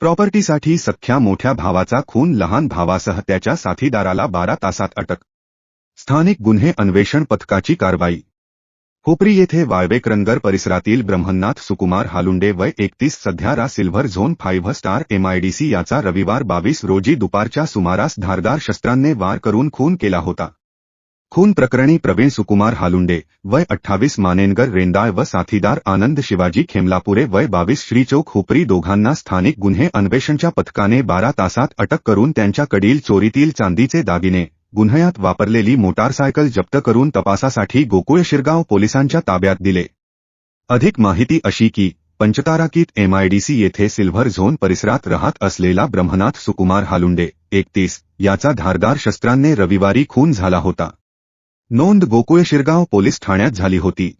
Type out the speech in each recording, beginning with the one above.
प्रॉपर्टीसाठी सख्या मोठ्या भावाचा खून लहान भावासह त्याच्या साथीदाराला बारा तासात अटक. स्थानिक गुन्हे अन्वेषण पथकाची कारवाई. होपरी येथे वाळवेकरंगर परिसरातील ब्रह्मनाथ सुकुमार हालुंडे वय एकतीस सध्या रा silver zone five star MIDC याचा रविवार बावीस रोजी दुपारच्या सुमारास धारदार शस्त्रांनी वार करून खून केला होता. खून प्रकरणी प्रवीण सुकुमार हालुंडे वय अठ्ठावीस मानेनगर रेंदाळ व साथीदार आनंद शिवाजी खेमलापुरे वय बावीस श्रीचौक हुपरी दोघांना स्थानिक गुन्हे अन्वेषणच्या पथकाने बारा तासात अटक करून त्यांच्याकडील चोरीतील चांदीचे दागिने गुन्ह्यात वापरलेली मोटारसायकल जप्त करून तपासासाठी गोकुळ शिरगाव पोलिसांच्या ताब्यात दिले. अधिक माहिती अशी की पंचताराकीत एमआयडीसी येथे सिल्व्हर झोन परिसरात राहत असलेला ब्रह्मनाथ सुकुमार हालुंडे एकतीस याचा धारदार शस्त्रांने रविवारी खून झाला होता. नोंद गोकुळ शिरगाव पोलीस ठाण्यात झाली होती.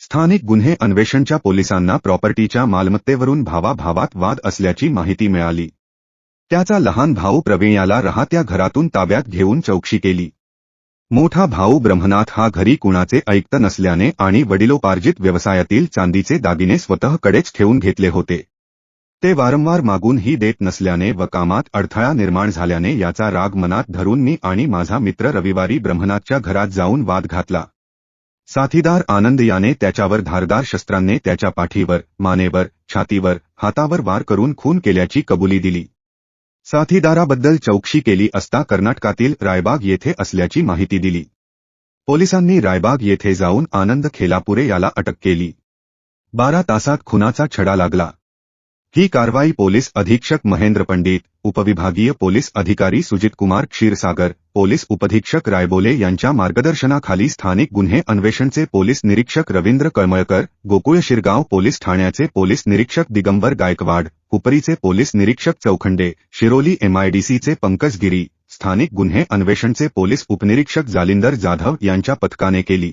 स्थानिक गुन्हे अन्वेषणच्या पोलिसांना प्रॉपर्टीच्या मालमत्तेवरून भावाभावात वाद असल्याची माहिती मिळाली. त्याचा लहान भाऊ प्रवीण याला राहत्या घरातून ताब्यात घेऊन चौकशी केली. मोठा भाऊ ब्रह्मनाथ हा घरी कुणाचे ऐकत नसल्याने आणि वडिलोपार्जित व्यवसायातील चांदीचे दागिने स्वतःकडेच ठेवून घेतले होते. ते वारंवार मागूनही देत नसल्याने व कामात अडथळा निर्माण झाल्याने याचा राग मनात धरून मी आणि माझा मित्र रविवारी ब्रह्मनाथच्या घरात जाऊन वाद घातला. साथीदार आनंद याने त्याच्यावर धारदार शस्त्रांनी त्याच्या पाठीवर मानेवर छातीवर हातावर वार करून खून केल्याची कबुली दिली. साथीदाराबद्दल चौकशी केली असता कर्नाटकातील रायबाग येथे असल्याची माहिती दिली. पोलिसांनी रायबाग येथे जाऊन आनंद खेलापुरे याला अटक केली. बारा तासात खुनाचा छडा लागला. ही कारवाई पोलीस अधीक्षक महेंद्र पंडित उपविभागीय पोलीस अधिकारी सुजित कुमार क्षीरसागर पोलीस उपधीक्षक रायबोले यांच्या मार्गदर्शनाखाली स्थानिक गुन्हे अन्वेषणचे पोलीस निरीक्षक रवींद्र कळमळकर गोकुळ शिरगाव पोलीस ठाण्याचे पोलीस निरीक्षक दिगंबर गायकवाड हुपरीचे पोलीस निरीक्षक चौखंडे शिरोली एमआयडीसीचे पंकज गिरी स्थानिक गुन्हे अन्वेषणचे पोलीस उपनिरीक्षक जालिंदर जाधव यांच्या पथकाने केली.